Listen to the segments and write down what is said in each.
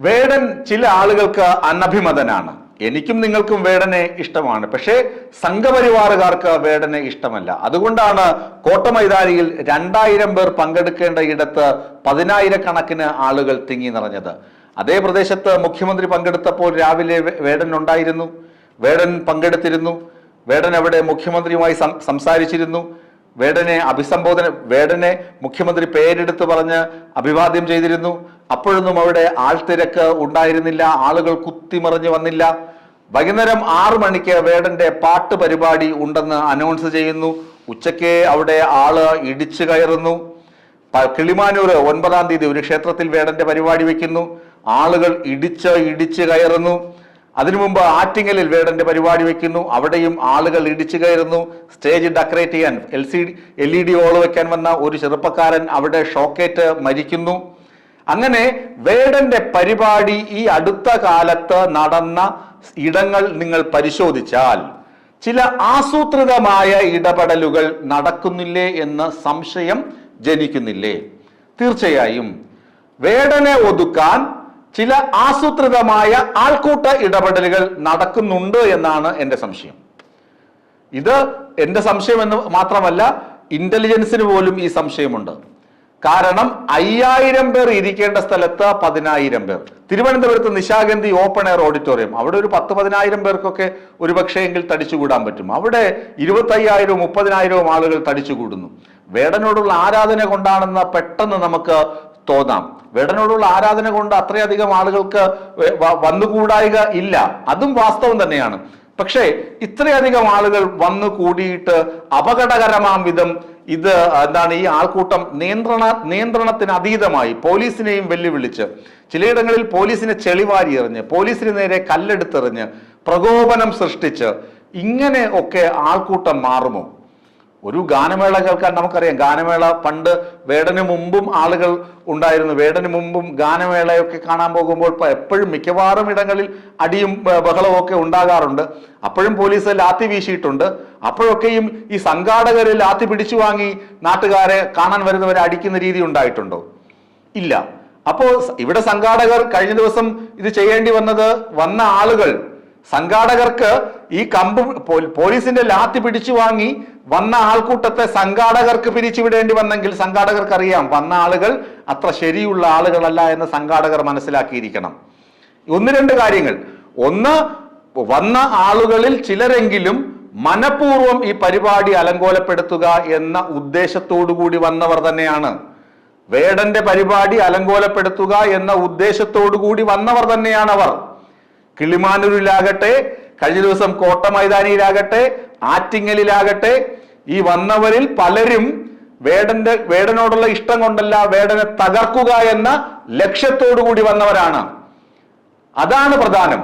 വേടൻ ചില ആളുകൾക്ക് അനഭിമതനാണ്. എനിക്കും നിങ്ങൾക്കും വേടനെ ഇഷ്ടമാണ്. പക്ഷേ സംഘപരിവാറുകാർക്ക് വേടനെ ഇഷ്ടമല്ല. അതുകൊണ്ടാണ് കോട്ടമൈതാനിയിൽ രണ്ടായിരം പേർ പങ്കെടുക്കേണ്ട ഇടത്ത് പതിനായിരക്കണക്കിന് ആളുകൾ തിങ്ങി നിറഞ്ഞത്. അതേ പ്രദേശത്ത് മുഖ്യമന്ത്രി പങ്കെടുത്തപ്പോൾ രാവിലെ വേടൻ ഉണ്ടായിരുന്നു. വേടൻ പങ്കെടുത്തിരുന്നു. വേടൻ അവിടെ മുഖ്യമന്ത്രിയുമായി സംസാരിച്ചിരുന്നു. വേടനെ അഭിസംബോധന വേടനെ മുഖ്യമന്ത്രി പേരെടുത്ത് പറഞ്ഞ് അഭിവാദ്യം ചെയ്തിരുന്നു. അപ്പോഴൊന്നും അവിടെ ആൾത്തിരക്ക് ഉണ്ടായിരുന്നില്ല ആളുകൾ കുത്തിമറിഞ്ഞു വന്നില്ല. വൈകുന്നേരം ആറ് മണിക്ക് വേടന്റെ പാട്ട് പരിപാടി ഉണ്ടെന്ന് അനൗൺസ് ചെയ്യുന്നു. ഉച്ചയ്ക്ക് അവിടെ ആൾ ഇടിച്ചു കയറുന്നു. കിളിമാനൂർ ഒൻപതാം തീയതി ഒരു ക്ഷേത്രത്തിൽ വേടന്റെ പരിപാടി വെക്കുന്നു. ആളുകൾ ഇടിച്ച് ഇടിച്ച് കയറുന്നു. അതിനു മുമ്പ് ആറ്റിങ്ങലിൽ വേടന്റെ പരിപാടി വെക്കുന്നു. അവിടെയും ആളുകൾ ഇടിച്ചു കയറുന്നു. സ്റ്റേജ് ഡെക്കറേറ്റ് ചെയ്യാൻ L C L E D all വെക്കാൻ വന്ന ഒരു ചെറുപ്പക്കാരൻ അവിടെ ഷോക്കേറ്റ് മരിക്കുന്നു. അങ്ങനെ വേടന്റെ പരിപാടി ഈ അടുത്ത കാലത്ത് നടന്ന ഇടങ്ങൾ നിങ്ങൾ പരിശോധിച്ചാൽ ചില ആസൂത്രിതമായ ഇടപെടലുകൾ നടക്കുന്നില്ലേ എന്ന് സംശയം ജനിക്കുന്നില്ലേ? തീർച്ചയായും വേടനെ ഒതുക്കാൻ ചില ആസൂത്രിതമായ ആൾക്കൂട്ട ഇടപെടലുകൾ നടക്കുന്നുണ്ട് എന്നാണ് എന്റെ സംശയം. ഇത് എന്റെ സംശയം എന്ന് മാത്രമല്ല ഇന്റലിജൻസിന് പോലും ഈ സംശയമുണ്ട്. കാരണം അയ്യായിരം പേർ ഇരിക്കേണ്ട സ്ഥലത്ത് പതിനായിരം പേർ. തിരുവനന്തപുരത്ത് നിശാഗന്ധി ഓപ്പൺ എയർ ഓഡിറ്റോറിയം അവിടെ ഒരു പത്ത് പതിനായിരം പേർക്കൊക്കെ ഒരു പക്ഷേയെങ്കിൽ തടിച്ചുകൂടാൻ പറ്റും. അവിടെ ഇരുപത്തയ്യായിരവും മുപ്പതിനായിരവും ആളുകൾ തടിച്ചുകൂടുന്നു. വേടനോടുള്ള ആരാധന കൊണ്ടാണെന്ന് പെട്ടെന്ന് നമുക്ക് തോന്നാം. വേടനോടുള്ള ആരാധന കൊണ്ട് അത്രയധികം ആളുകൾക്ക് വന്നുകൂടായിക ഇല്ല. അതും വാസ്തവം തന്നെയാണ്. പക്ഷേ ഇത്രയധികം ആളുകൾ വന്നു കൂടിയിട്ട് അപകടകരമാം വിധം ഇത് എന്താണ് ഈ ആൾക്കൂട്ടം നിയന്ത്രണ നിയന്ത്രണത്തിന് അതീതമായി. പോലീസിനെയും വെല്ലുവിളിച്ച്. ചിലയിടങ്ങളിൽ പോലീസിനെ ചെളിവാരി എറിഞ്ഞ് പോലീസിന് നേരെ കല്ലെടുത്തെറിഞ്ഞ് പ്രകോപനം സൃഷ്ടിച്ച് ഇങ്ങനെ ഒക്കെ ആൾക്കൂട്ടം മാറുമോ? ഒരു ഗാനമേള കേൾക്കാൻ നമുക്കറിയാം. ഗാനമേള പണ്ട് വേടന് മുമ്പും ആളുകൾ ഉണ്ടായിരുന്നു. വേടന് മുമ്പും ഗാനമേളയൊക്കെ കാണാൻ പോകുമ്പോൾ എപ്പോഴും മിക്കവാറും ഇടങ്ങളിൽ അടിയും ബഹളവും ഒക്കെ ഉണ്ടാകാറുണ്ട്. അപ്പോഴും പോലീസ് ലാത്തി വീശിയിട്ടുണ്ട്. അപ്പോഴൊക്കെയും ഈ സംഘാടകരെ ലാത്തി പിടിച്ചു വാങ്ങി നാട്ടുകാരെ കാണാൻ വരുന്നവരെ അടിക്കുന്ന രീതി ഉണ്ടായിട്ടുണ്ടോ? ഇല്ല. അപ്പോൾ ഇവിടെ സംഘാടകർ കഴിഞ്ഞ ദിവസം ഇത് ചെയ്യേണ്ടി വന്നത് വന്ന ആളുകൾ സംഘാടകർക്ക് ഈ കമ്പ് പോലീസിന്റെ ലാത്തി പിടിച്ചു വാങ്ങി വന്ന ആൾക്കൂട്ടത്തെ സംഘാടകർക്ക് പിരിച്ചുവിടേണ്ടി വന്നെങ്കിൽ സംഘാടകർക്ക് അറിയാം വന്ന ആളുകൾ അത്ര ശരിയുള്ള ആളുകളല്ല എന്ന് സംഘാടകർ മനസ്സിലാക്കിയിരിക്കണം. ഒന്ന് രണ്ട് കാര്യങ്ങൾ. ഒന്ന് വന്ന ആളുകളിൽ ചിലരെങ്കിലും മനഃപൂർവം ഈ പരിപാടി അലങ്കോലപ്പെടുത്തുക എന്ന ഉദ്ദേശത്തോടു കൂടി വന്നവർ തന്നെയാണ്. വേടന്റെ പരിപാടി അലങ്കോലപ്പെടുത്തുക എന്ന ഉദ്ദേശത്തോടു കൂടി വന്നവർ തന്നെയാണ് അവർ. കിളിമാനൂരിലാകട്ടെ കഴിഞ്ഞ ദിവസം കോട്ട മൈതാനിയിലാകട്ടെ ആറ്റിങ്ങലിലാകട്ടെ ഈ വന്നവരിൽ പലരും വേടന്റെ വേടനോടുള്ള ഇഷ്ടം കൊണ്ടല്ല വേടനെ തകർക്കുക എന്ന ലക്ഷ്യത്തോടു കൂടി വന്നവരാണ്. അതാണ് പ്രധാനം.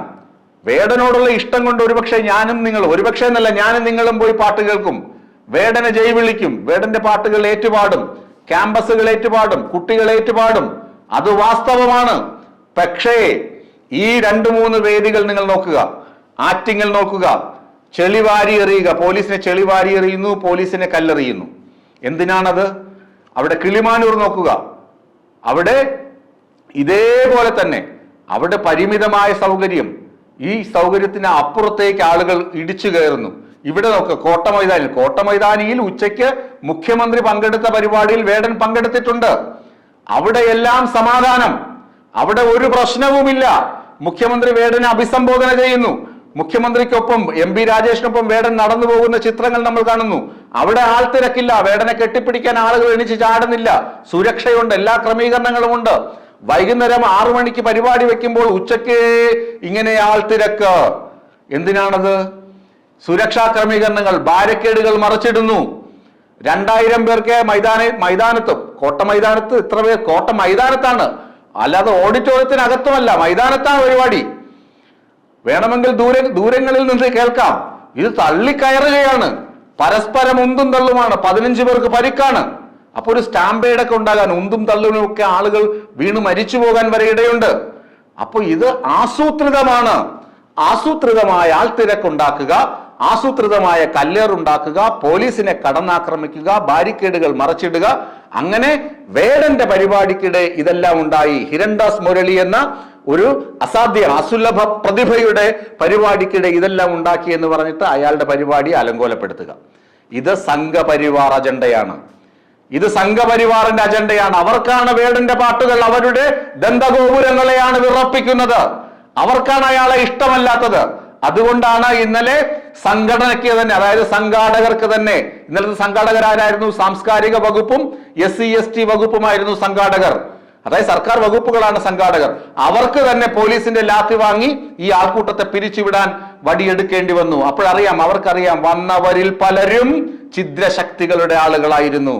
വേടനോടുള്ള ഇഷ്ടം കൊണ്ട് ഒരുപക്ഷെ ഞാനും നിങ്ങൾ ഒരുപക്ഷെ എന്നല്ല ഞാനും നിങ്ങളും പോയി പാട്ട് കേൾക്കും. വേടനെ ജയ് വിളിക്കും വേടന്റെ പാട്ടുകൾ ഏറ്റുപാടും ക്യാമ്പസുകൾ ഏറ്റുപാടും കുട്ടികൾ ഏറ്റുപാടും. അത് വാസ്തവമാണ്. പക്ഷേ ഈ രണ്ട് മൂന്ന് വേദികൾ നിങ്ങൾ നോക്കുക. ആറ്റിങ്ങൽ നോക്കുക. ചെളിവാരി എറിയുക. പോലീസിനെ ചെളിവാരി എറിയുന്നു പോലീസിനെ കല്ലെറിയുന്നു. എന്തിനാണത്? അവിടെ കിളിമാനൂർ നോക്കുക. അവിടെ ഇതേപോലെ തന്നെ അവിടെ പരിമിതമായ സൗകര്യം. ഈ സൗകര്യത്തിന് അപ്പുറത്തേക്ക് ആളുകൾ ഇടിച്ചു കയറുന്നു. ഇവിടെ നോക്ക് കോട്ട മൈതാനിയിൽ കോട്ട മൈതാനിയിൽ ഉച്ചയ്ക്ക് മുഖ്യമന്ത്രി പങ്കെടുത്ത പരിപാടിയിൽ വേടൻ പങ്കെടുത്തിട്ടുണ്ട്. അവിടെയെല്ലാം സമാധാനം. അവിടെ ഒരു പ്രശ്നവുമില്ല. മുഖ്യമന്ത്രി വേടനെ അഭിസംബോധന ചെയ്യുന്നു. മുഖ്യമന്ത്രിക്കൊപ്പം എം പി രാജേഷിനൊപ്പം വേടൻ നടന്നു പോകുന്ന ചിത്രങ്ങൾ നമ്മൾ കാണുന്നു. അവിടെ ആൾ തിരക്കില്ല. വേടനെ കെട്ടിപ്പിടിക്കാൻ ആളുകൾ എണിച്ച് ചാടുന്നില്ല. സുരക്ഷയുണ്ട്. എല്ലാ ക്രമീകരണങ്ങളും ഉണ്ട്. വൈകുന്നേരം ആറു മണിക്ക് പരിപാടി വെക്കുമ്പോൾ ഉച്ചയ്ക്ക് ഇങ്ങനെ ആൾ തിരക്ക്. എന്തിനാണത്? സുരക്ഷാ ക്രമീകരണങ്ങൾ ബാരക്കേഡുകൾ മറച്ചിടുന്നു. രണ്ടായിരം പേർക്ക് മൈതാന മൈതാനത്തും കോട്ട മൈതാനത്ത് ഇത്ര പേർ കോട്ട മൈതാനത്താണ് അല്ലാതെ ഓഡിറ്റോറിയത്തിനകത്തുമല്ല മൈതാനത്താണ് പരിപാടി. വേണമെങ്കിൽ ദൂര ദൂരങ്ങളിൽ നിന്ന് കേൾക്കാം. ഇത് തള്ളിക്കയറുകയാണ്. പരസ്പരം ഉന്തും തള്ളുമാണ്. പതിനഞ്ച് പേർക്ക് പരിക്കാണ്. അപ്പോൾ ഒരു സ്റ്റാമ്പേഡൊക്കെ ഉണ്ടാകാൻ ഉന്തും തള്ളുമൊക്കെ ആളുകൾ വീണ് മരിച്ചു പോകാൻ വരെ ഇടയുണ്ട്. അപ്പോൾ ഇത് ആസൂത്രിതമാണ്. ആസൂത്രിതമായ ആൾത്തിരക്കുണ്ടാക്കുക ആസൂത്രിതമായ കല്ലേറുണ്ടാക്കുക പോലീസിനെ കടന്നാക്രമിക്കുക ബാരിക്കേഡുകൾ മറച്ചിടുക അങ്ങനെ വേടന്റെ പരിപാടിക്കിടെ ഇതെല്ലാം ഉണ്ടായി. ഹിരൺദാസ് മുരളി എന്ന ഒരു അസാധ്യ അസുലഭ പ്രതിഭയുടെ പരിപാടിക്കിടെ ഇതെല്ലാം ഉണ്ടാക്കി എന്ന് പറഞ്ഞിട്ട് അയാളുടെ പരിപാടി അലങ്കോലപ്പെടുത്തുക. ഇത് സംഘപരിവാർ അജണ്ടയാണ്. ഇത് സംഘപരിവാറിന്റെ അജണ്ടയാണ്. അവർക്കാണ് വേടന്റെ പാട്ടുകൾ അവരുടെ ദന്തഗോപുരങ്ങളെയാണ് വിറപ്പിക്കുന്നത്. അവർക്കാണ് അയാളെ ഇഷ്ടമല്ലാത്തത്. അതുകൊണ്ടാണ് ഇന്നലെ സംഘടനയ്ക്ക് തന്നെ അതായത് സംഘാടകർക്ക് തന്നെ ഇന്നലത്തെ സംഘാടകരാരായിരുന്നു? സാംസ്കാരിക വകുപ്പും എസ് സി എസ് ടി വകുപ്പുമായിരുന്നു സംഘാടകർ. അതായത് സർക്കാർ വകുപ്പുകളാണ് സംഘാടകർ. അവർക്ക് തന്നെ പോലീസിന്റെ ലാത്തി വാങ്ങി ഈ ആൾക്കൂട്ടത്തെ പിരിച്ചുവിടാൻ വടിയെടുക്കേണ്ടി വന്നു. അപ്പോഴറിയാം അവർക്കറിയാം വന്നവരിൽ പലരും ഛിദ്രശക്തികളുടെ ആളുകളായിരുന്നു.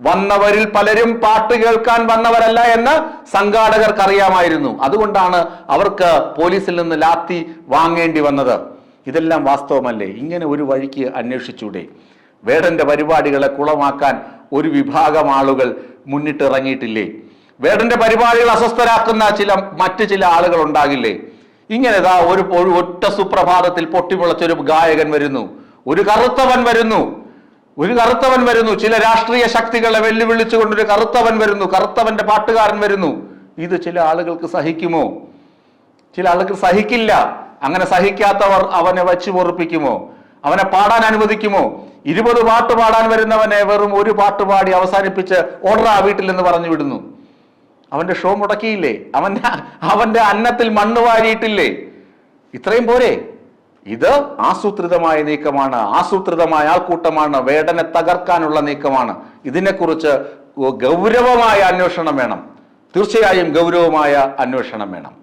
വന്നവരിൽ പലരും പാട്ട് കേൾക്കാൻ വന്നവരല്ല എന്ന് സംഘാടകർക്ക് അറിയാമായിരുന്നു അതുകൊണ്ടാണ് അവർക്ക് പോലീസിൽ നിന്ന് ലാത്തി വാങ്ങേണ്ടി വന്നത്. ഇതെല്ലാം വാസ്തവമല്ലേ? ഇങ്ങനെ ഒരു വഴിക്ക് അന്വേഷിച്ചൂടെ? വേടന്റെ പരിപാടികളെ കുളമാക്കാൻ ഒരു വിഭാഗം ആളുകൾ മുന്നിട്ടിറങ്ങിയിട്ടില്ലേ? വേടന്റെ പരിപാടികൾ അസ്വസ്ഥരാക്കുന്ന ചില മറ്റു ചില ആളുകൾ ഉണ്ടാകില്ലേ? ഇങ്ങനെ ഒരു ഒറ്റ സുപ്രഭാതത്തിൽ പൊട്ടിമുളച്ചൊരു ഗായകൻ വരുന്നു. ഒരു കറുത്തവൻ വരുന്നു. ഒരു കറുത്തവൻ വരുന്നു. ചില രാഷ്ട്രീയ ശക്തികളെ വെല്ലുവിളിച്ചുകൊണ്ട് ഒരു കറുത്തവൻ വരുന്നു. കറുത്തവന്റെ പാട്ടുകാരൻ വരുന്നു. ഇത് ചില ആളുകൾക്ക് സഹിക്കുമോ? ചില ആളുകൾക്ക് സഹിക്കില്ല. അങ്ങനെ സഹിക്കാത്തവർ അവനെ വച്ചു പൊറുപ്പിക്കുമോ? അവനെ പാടാൻ അനുവദിക്കുമോ? ഇരുപത് പാട്ട് പാടാൻ വരുന്നവനെ വെറും ഒരു പാട്ട് പാടി അവസാനിപ്പിച്ച് ആ വീട്ടിൽ നിന്ന് പറഞ്ഞു വിടുന്നു. അവന്റെ ഷോ മുടക്കിയില്ലേ? അവന്റെ അവന്റെ അന്നത്തിൽ മണ്ണ് വാരിയിട്ടില്ലേ? ഇത്രയും പോരെ? ഇത് ആസൂത്രിതമായ നീക്കമാണ്. ആസൂത്രിതമായ ആൾക്കൂട്ടമാണ്. വേടനെ തകർക്കാനുള്ള നീക്കമാണ്. ഇതിനെക്കുറിച്ച് ഗൗരവമായ അന്വേഷണം വേണം. തീർച്ചയായും ഗൗരവമായ അന്വേഷണം വേണം.